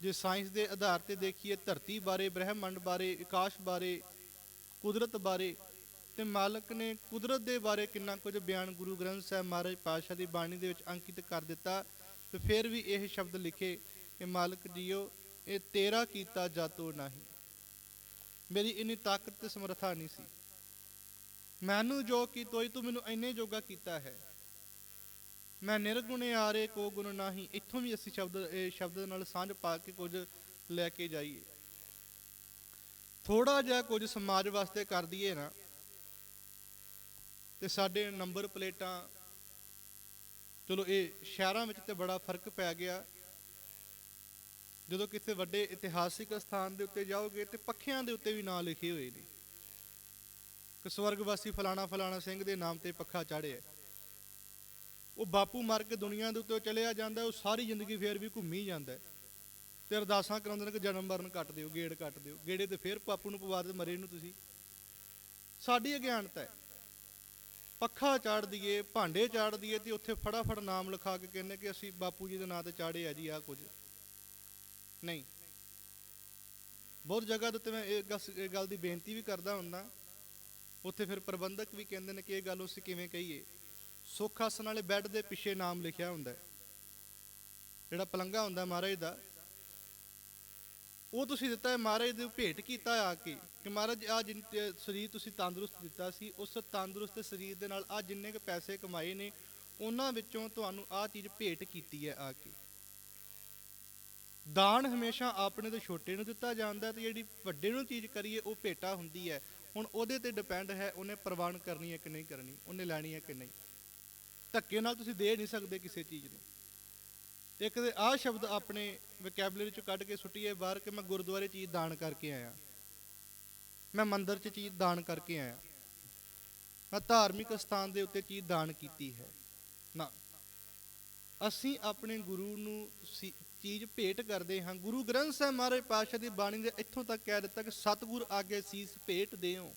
ਜੇ ਸਾਇੰਸ ਦੇ ਆਧਾਰ ਤੇ ਦੇਖੀਏ, ਧਰਤੀ ਬਾਰੇ, ਬ੍ਰਹਿਮੰਡ ਬਾਰੇ, ਆਕਾਸ਼ ਬਾਰੇ, ਕੁਦਰਤ ਬਾਰੇ, ਤੇ ਮਾਲਕ ਨੇ ਕੁਦਰਤ ਦੇ ਬਾਰੇ ਕਿੰਨਾ ਕੁਝ ਬਿਆਨ ਗੁਰੂ ਗ੍ਰੰਥ ਸਾਹਿਬ ਮਹਾਰਾਜ ਪਾਤਸ਼ਾਹ ਦੀ ਬਾਣੀ ਦੇ ਵਿੱਚ ਅੰਕਿਤ ਕਰ ਦਿੱਤਾ, ਤੇ ਫਿਰ ਵੀ ਇਹ ਸ਼ਬਦ ਲਿਖੇ ਕਿ ਮਾਲਕ ਜੀਓ, ਇਹ ਤੇਰਾ ਕੀਤਾ ਜਾਤੋ ਨਹੀਂ। ਮੇਰੀ ਇੰਨੀ ਤਾਕਤ ਤੇ ਸਮਰੱਥਾ ਨਹੀਂ ਸੀ। ਮੈਨੂੰ ਜੋ ਕੀ ਤੋਈ ਤੂੰ ਮੈਨੂੰ ਇੰਨੇ ਜੋਗਾ ਕੀਤਾ ਹੈ। ਮੈਂ ਨਿਰਗੁਣੇ ਆਰੇ ਕੋ ਗੁਣ ਨਹੀਂ, ਇੱਥੋਂ ਵੀ ਅਸੀਂ ਸ਼ਬਦ, ਇਹ ਸ਼ਬਦ ਨਾਲ ਸਾਂਝ ਪਾ ਕੇ ਕੁਝ ਲੈ ਕੇ ਜਾਈਏ। ਥੋੜਾ ਜਿਹਾ ਕੁਝ ਸਮਾਜ ਵਾਸਤੇ ਕਰ ਦਈਏ ਨਾ, ਤੇ ਸਾਡੇ ਨੰਬਰ ਪਲੇਟਾਂ, ਚਲੋ ਇਹ ਸ਼ਹਿਰਾਂ ਵਿੱਚ ਤੇ ਬੜਾ ਫ਼ਰਕ ਪੈ ਗਿਆ। ਜਦੋਂ ਕਿਸੇ ਵੱਡੇ ਇਤਿਹਾਸਿਕ ਸਥਾਨ ਦੇ ਉੱਤੇ ਜਾਓਗੇ ਤੇ ਪੱਖਿਆਂ ਦੇ ਉੱਤੇ ਵੀ ਨਾਂ ਲਿਖੇ ਹੋਏ ਨੇ। ਕਿ ਸਵਰਗਵਾਸੀ ਫਲਾਣਾ ਫਲਾਣਾ ਸਿੰਘ ਦੇ ਨਾਮ ਤੇ ਪੱਖਾ ਚਾੜਿਆ ਉਹ ਬਾਪੂ ਮਰ ਕੇ ਦੁਨੀਆ ਦੇ ਉੱਤੇ ਚਲਿਆ ਜਾਂਦਾ, ਉਹ ਸਾਰੀ ਜ਼ਿੰਦਗੀ ਫੇਰ ਵੀ ਘੁੰਮੀ ਜਾਂਦਾ ਹੈ। ਤੇ ਅਰਦਾਸਾਂ ਕਰਾਉਂਦੇ ਨੇ ਕਿ ਜਨਮ ਮਰਨ ਕੱਟ ਦਿਓ, ਗੇੜ ਕੱਟ ਦਿਓ। ਗੇੜੇ ਤੇ ਫੇਰ ਬਾਪੂ ਨੂੰ ਪਵਾ ਦੇ ਮਰੇ ਨੂੰ ਤੁਸੀਂ। ਸਾਡੀ ਅਗਿਆਨਤਾ ਹੈ। ਪੱਖਾ ਚਾੜ ਦਈਏ, ਭਾਂਡੇ ਚਾੜ ਦਈਏ ਤੇ ਉੱਥੇ ਫਟਾਫਟ ਨਾਮ ਲਿਖਾ ਕੇ ਕਹਿੰਦੇ ਕਿ ਅਸੀਂ ਬਾਪੂ ਜੀ ਦੇ ਨਾਂ ਤੇ ਚਾੜੇ ਆ ਜੀ ਆ ਕੁਝ। ਨਹੀਂ। ਬਹੁਤ ਜਗ੍ਹਾ ਦੇ ਉੱਤੇ ਮੈਂ ਇਹ ਗਸ- ਇਹ ਗੱਲ ਦੀ ਬੇਨਤੀ ਵੀ ਕਰਦਾ ਹੁੰਦਾ। ਉੱਥੇ ਫਿਰ ਪ੍ਰਬੰਧਕ ਵੀ ਕਹਿੰਦੇ ਨੇ ਕਿ ਇਹ ਗੱਲ ਅਸੀਂ ਕਿਵੇਂ ਕਹੀਏ। ਸੁੱਖ ਆਸਣ ਵਾਲੇ ਬੈੱਡ ਦੇ ਪਿੱਛੇ ਨਾਮ ਲਿਖਿਆ ਹੁੰਦਾ ਹੈ। ਜਿਹੜਾ ਪਲੰਗਾ ਹੁੰਦਾ ਮਹਾਰਾਜ ਦਾ, ਉਹ ਤੁਸੀਂ ਦਿੱਤਾ ਹੈ, ਮਹਾਰਾਜ ਦੇ ਭੇਟ ਕੀਤਾ ਆ ਕੇ ਕਿ ਮਹਾਰਾਜ ਆ ਜਿੰਨ ਸਰੀਰ ਤੁਸੀਂ ਤੰਦਰੁਸਤ ਦਿੱਤਾ ਸੀ, ਉਸ ਤੰਦਰੁਸਤ ਸਰੀਰ ਦੇ ਨਾਲ ਆ ਜਿੰਨੇ ਕੁ ਪੈਸੇ ਕਮਾਏ ਨੇ, ਉਹਨਾਂ ਵਿੱਚੋਂ ਤੁਹਾਨੂੰ ਆ ਚੀਜ਼ ਭੇਟ ਕੀਤੀ ਹੈ ਆ ਕੇ। ਦਾਨ ਹਮੇਸ਼ਾ ਆਪਣੇ ਤੋਂ ਛੋਟੇ ਨੂੰ ਦਿੱਤਾ ਜਾਂਦਾ ਤੇ ਜਿਹੜੀ ਵੱਡੇ ਨੂੰ ਚੀਜ਼ ਕਰੀਏ, ਉਹ ਭੇਟਾ ਹੁੰਦੀ ਹੈ। ਹੁਣ ਉਹਦੇ ਤੇ ਡਿਪੈਂਡ ਹੈ, ਉਹਨੇ ਪ੍ਰਵਾਨ ਕਰਨੀ ਹੈ ਕਿ ਨਹੀਂ ਕਰਨੀ, ਉਹਨੇ ਲੈਣੀ ਹੈ ਕਿ ਨਹੀਂ। ਧੱਕੇ ਨਾਲ ਤੁਸੀਂ ਦੇ ਨਹੀਂ ਸਕਦੇ ਕਿਸੇ ਚੀਜ਼ ਨੂੰ। ਇੱਕ ਦੇ ਆਹ ਸ਼ਬਦ ਆਪਣੇ ਵੋਕੈਬਲਰੀ ਚੋਂ ਕੱਢ ਕੇ ਸੁੱਟੀਏ ਬਾਹਰ ਕਿ ਮੈਂ ਗੁਰਦੁਆਰੇ ਚੀਜ਼ ਦਾਨ ਕਰਕੇ ਆਇਆ। ਮੈਂ ਮੰਦਿਰ 'ਚ ਚੀਜ਼ ਦਾਨ ਕਰਕੇ ਆਇਆ। ਮੈਂ ਧਾਰਮਿਕ ਸਥਾਨ ਦੇ ਉੱਤੇ ਚੀਜ਼ ਦਾਨ ਕੀਤੀ ਹੈ। ਨਾ। ਅਸੀਂ ਆਪਣੇ ਗੁਰੂ ਨੂੰ ਚੀਜ਼ ਭੇਟ ਕਰਦੇ ਹਾਂ। ਗੁਰੂ ਗ੍ਰੰਥ ਸਾਹਿਬ ਮਹਾਰਾਜ ਪਾਤਸ਼ਾਹ ਦੀ ਬਾਣੀ ਦੇ ਇੱਥੋਂ ਤੱਕ ਕਹਿ ਦਿੱਤਾ ਕਿ ਸਤਿਗੁਰ ਆਗੇ ਸੀਸ ਭੇਟ ਦਿਓ।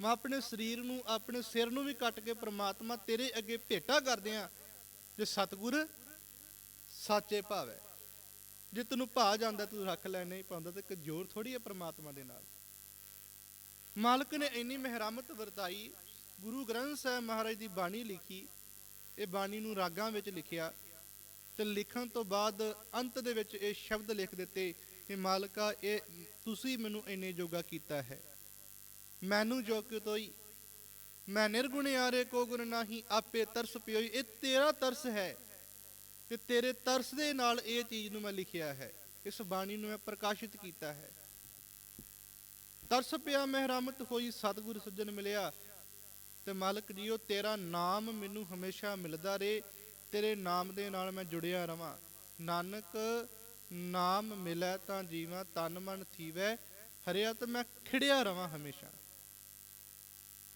ਮੈਂ ਆਪਣੇ ਸਰੀਰ ਨੂੰ, ਆਪਣੇ ਸਿਰ ਨੂੰ ਵੀ ਕੱਟ ਕੇ ਪ੍ਰਮਾਤਮਾ ਤੇਰੇ ਅੱਗੇ ਭੇਟਾ ਕਰਦੇ ਆ ਜੇ ਸਤਿਗੁਰ ਸਾਚੇ ਭਾਵ ਹੈ। ਜੇ ਤੈਨੂੰ ਭਾ ਜਾਂਦਾ, ਤੂੰ ਰੱਖ ਲੈ, ਨਹੀਂ ਪਾਉਂਦਾ ਤੇ ਇੱਕ ਜ਼ੋਰ ਥੋੜੀ ਹੈ ਪ੍ਰਮਾਤਮਾ ਦੇ ਨਾਲ। ਮਾਲਕ ਨੇ ਇੰਨੀ ਮਿਹਰਮਤ ਵਰਤਾਈ, ਗੁਰੂ ਗ੍ਰੰਥ ਸਾਹਿਬ ਮਹਾਰਾਜ ਦੀ ਬਾਣੀ ਲਿਖੀ, ਇਹ ਬਾਣੀ ਨੂੰ ਰਾਗਾਂ ਵਿੱਚ ਲਿਖਿਆ ਤੇ ਲਿਖਣ ਤੋਂ ਬਾਅਦ ਅੰਤ ਦੇ ਵਿੱਚ ਇਹ ਸ਼ਬਦ ਲਿਖ ਦਿੱਤੇ ਕਿ, ਮਾਲਕਾ, ਇਹ ਤੁਸੀਂ ਮੈਨੂੰ ਇੰਨੇ ਜੋਗਾ ਕੀਤਾ ਹੈ। ਮੈਨੂੰ ਜੋ ਕਿ ਤੋਈ? ਮੈਂ ਨਿਰਗੁਣ ਆਰੇ ਕੋ ਗੁਣ ਨਾਹੀ, ਆਪੇ ਤਰਸ ਪਿਓਈ। ਇਹ ਤੇਰਾ ਤਰਸ ਹੈ ਤੇ ਤੇਰੇ ਤਰਸ ਦੇ ਨਾਲ ਇਹ ਚੀਜ਼ ਨੂੰ ਮੈਂ ਲਿਖਿਆ ਹੈ। ਇਸ ਬਾਣੀ ਨੂੰ ਮੈਂ ਪ੍ਰਕਾਸ਼ਿਤ ਕੀਤਾ ਹੈ। ਤਰਸ ਪਿਆ ਮਹਿਰਮਤ ਹੋਈ, ਸਤਿਗੁਰ ਸੱਜਣ ਮਿਲਿਆ। ਤੇ ਮਾਲਕ ਜੀਓ, ਤੇਰਾ ਨਾਮ ਮੈਨੂੰ ਹਮੇਸ਼ਾ ਮਿਲਦਾ ਰਹੇ। ਤੇਰੇ ਨਾਮ ਦੇ ਨਾਲ ਮੈਂ ਜੁੜਿਆ ਰਵਾਂ। ਨਾਨਕ ਨਾਮ ਮਿਲੈ ਤਾਂ ਜੀਵਾਂ, ਤਨ ਮਨ ਥੀਵੈ। ਹਰਿਆ ਤੇ ਮੈਂ ਖਿੜਿਆ ਰਵਾਂ ਹਮੇਸ਼ਾ।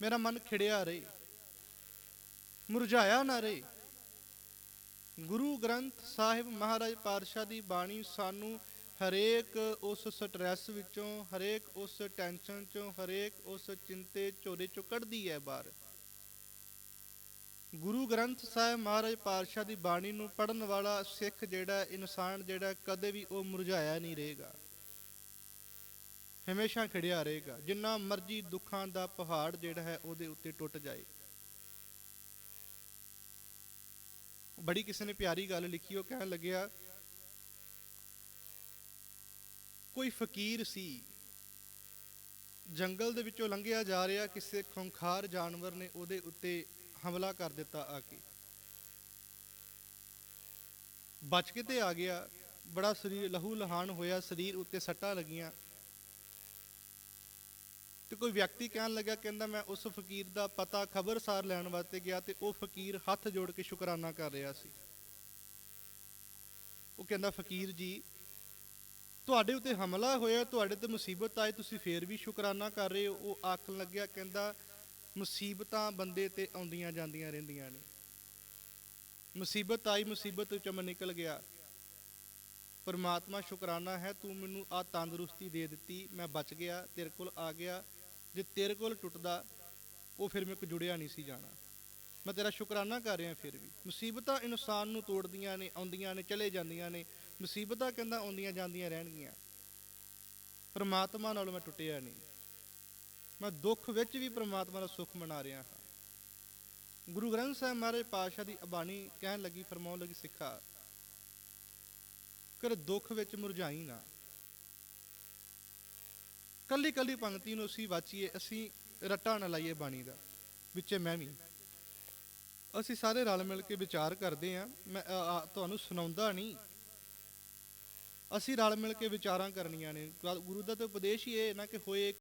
ਮੇਰਾ ਮਨ ਖਿੜਿਆ ਰਹੇ, ਮੁਰਝਾਇਆ ਨਾ ਰਹੇ। ਗੁਰੂ ਗ੍ਰੰਥ ਸਾਹਿਬ ਮਹਾਰਾਜ ਪਾਤਸ਼ਾਹ ਦੀ ਬਾਣੀ ਸਾਨੂੰ ਹਰੇਕ ਉਸ ਸਟ੍ਰੈਸ ਵਿੱਚੋਂ, ਹਰੇਕ ਉਸ ਟੈਨਸ਼ਨ ਚੋਂ, ਹਰੇਕ ਉਸ ਚਿੰਤੇ ਝੋਰੇ ਚੋਂ ਕੱਢਦੀ ਹੈ ਬਾਹਰ। ਗੁਰੂ ਗ੍ਰੰਥ ਸਾਹਿਬ ਮਹਾਰਾਜ ਪਾਤਸ਼ਾਹ ਦੀ ਬਾਣੀ ਨੂੰ ਪੜਨ ਵਾਲਾ ਸਿੱਖ ਜਿਹੜਾ, ਇਨਸਾਨ ਜਿਹੜਾ, ਕਦੇ ਵੀ ਉਹ ਮੁਰਝਾਇਆ ਨਹੀਂ ਰਹੇਗਾ। ਹਮੇਸ਼ਾ ਖੜਿਆ ਰਹੇਗਾ। ਜਿੰਨਾ ਮਰਜ਼ੀ ਦੁੱਖਾਂ ਦਾ ਪਹਾੜ ਜਿਹੜਾ ਹੈ ਉਹਦੇ ਉੱਤੇ ਟੁੱਟ ਜਾਏ। ਬੜੀ ਕਿਸੇ ਨੇ ਪਿਆਰੀ ਗੱਲ ਲਿਖੀ, ਉਹ ਕਹਿਣ ਲੱਗਿਆ, ਕੋਈ ਫਕੀਰ ਸੀ, ਜੰਗਲ ਦੇ ਵਿੱਚੋਂ ਲੰਘਿਆ ਜਾ ਰਿਹਾ, ਕਿਸੇ ਖੁੰਖਾਰ ਜਾਨਵਰ ਨੇ ਉਹਦੇ ਉੱਤੇ ਹਮਲਾ ਕਰ ਦਿੱਤਾ ਆ ਕੇ। ਬਚ ਕੇ ਤੇ ਆ ਗਿਆ। ਬੜਾ ਸਰੀਰ ਲਹੂ ਲਹਾਨ ਹੋਇਆ, ਸਰੀਰ ਉੱਤੇ ਸੱਟਾਂ ਲੱਗੀਆਂ। ਤੇ ਕੋਈ ਵਿਅਕਤੀ ਕਹਿਣ ਲੱਗਾ, ਕਹਿੰਦਾ ਮੈਂ ਉਸ ਫਕੀਰ ਦਾ ਪਤਾ ਖਬਰਸਾਰ ਲੈਣ ਵਾਸਤੇ ਗਿਆ ਤੇ ਉਹ ਫਕੀਰ ਹੱਥ ਜੋੜ ਕੇ ਸ਼ੁਕਰਾਨਾ ਕਰ ਰਿਹਾ ਸੀ। ਉਹ ਕਹਿੰਦਾ, ਫਕੀਰ ਜੀ, ਤੁਹਾਡੇ ਉੱਤੇ ਹਮਲਾ ਹੋਇਆ, ਤੁਹਾਡੇ ਤੇ ਮੁਸੀਬਤ ਆਈ, ਤੁਸੀਂ ਫੇਰ ਵੀ ਸ਼ੁਕਰਾਨਾ ਕਰ ਰਹੇ ਹੋ। ਉਹ ਆਖਣ ਲੱਗਿਆ, ਕਹਿੰਦਾ, ਮੁਸੀਬਤਾਂ ਬੰਦੇ ਤੇ ਆਉਂਦੀਆਂ ਜਾਂਦੀਆਂ ਰਹਿੰਦੀਆਂ ਨੇ। ਮੁਸੀਬਤ ਆਈ, ਮੁਸੀਬਤ ਵਿੱਚੋਂ ਮੈਂ ਨਿਕਲ ਗਿਆ। ਪਰਮਾਤਮਾ, ਸ਼ੁਕਰਾਨਾ ਹੈ ਤੂੰ ਮੈਨੂੰ ਆ ਤੰਦਰੁਸਤੀ ਦੇ ਦਿੱਤੀ, ਮੈਂ ਬਚ ਗਿਆ, ਤੇਰੇ ਕੋਲ ਆ ਗਿਆ। ਜੇ ਤੇਰੇ ਕੋਲ ਟੁੱਟਦਾ, ਉਹ ਫਿਰ ਮੇਰੇ ਕੋ ਜੁੜਿਆ ਨਹੀਂ ਸੀ ਜਾਣਾ। ਮੈਂ ਤੇਰਾ ਸ਼ੁਕਰਾਨਾ ਕਰ ਰਿਹਾ ਫਿਰ ਵੀ। ਮੁਸੀਬਤਾਂ ਇਨਸਾਨ ਨੂੰ ਤੋੜਦੀਆਂ ਨੇ, ਆਉਂਦੀਆਂ ਨੇ, ਚਲੇ ਜਾਂਦੀਆਂ ਨੇ। ਮੁਸੀਬਤਾਂ ਕਹਿੰਦਾ ਆਉਂਦੀਆਂ ਜਾਂਦੀਆਂ ਰਹਿਣਗੀਆਂ। ਪਰਮਾਤਮਾ ਨਾਲ ਮੈਂ ਟੁੱਟਿਆ ਨਹੀਂ। ਮੈਂ ਦੁੱਖ ਵਿੱਚ ਵੀ ਪਰਮਾਤਮਾ ਦਾ ਸੁੱਖ ਮਨਾ ਰਿਹਾ ਹਾਂ। ਗੁਰੂ ਗ੍ਰੰਥ ਸਾਹਿਬ ਮਹਾਰਾਜ ਪਾਤਸ਼ਾਹ ਦੀ ਅਬਾਣੀ ਕਹਿਣ ਲੱਗੀ, ਫਰਮਾਉਣ ਲੱਗੀ, ਸਿੱਖਾ ਕਰ ਦੁੱਖ ਵਿੱਚ ਮੁਰਝਾਈ ਨਾ। ਕੱਲੀ ਕੱਲੀ ਪੰਕਤੀ ਨੂੰ ਅਸੀਂ ਵਾਚੀਏ, ਅਸੀਂ ਰੱਟਾ ਨਾ ਲਾਈਏ ਬਾਣੀ ਦਾ, ਵਿੱਚੇ ਮੈਂ ਵੀ। ਅਸੀਂ ਸਾਰੇ ਰਲ ਮਿਲ ਕੇ ਵਿਚਾਰ ਕਰਦੇ ਆ, ਮੈਂ ਤੁਹਾਨੂੰ ਸੁਣਾਉਂਦਾ ਨਹੀਂ। ਅਸੀਂ ਰਲ ਮਿਲ ਕੇ ਵਿਚਾਰਾਂ ਕਰਨੀਆਂ ਨੇ। ਗੁਰੂ ਦਾ ਤੇ ਉਪਦੇਸ਼ ਹੀ ਇਹ ਨਾ ਕਿ ਹੋਏ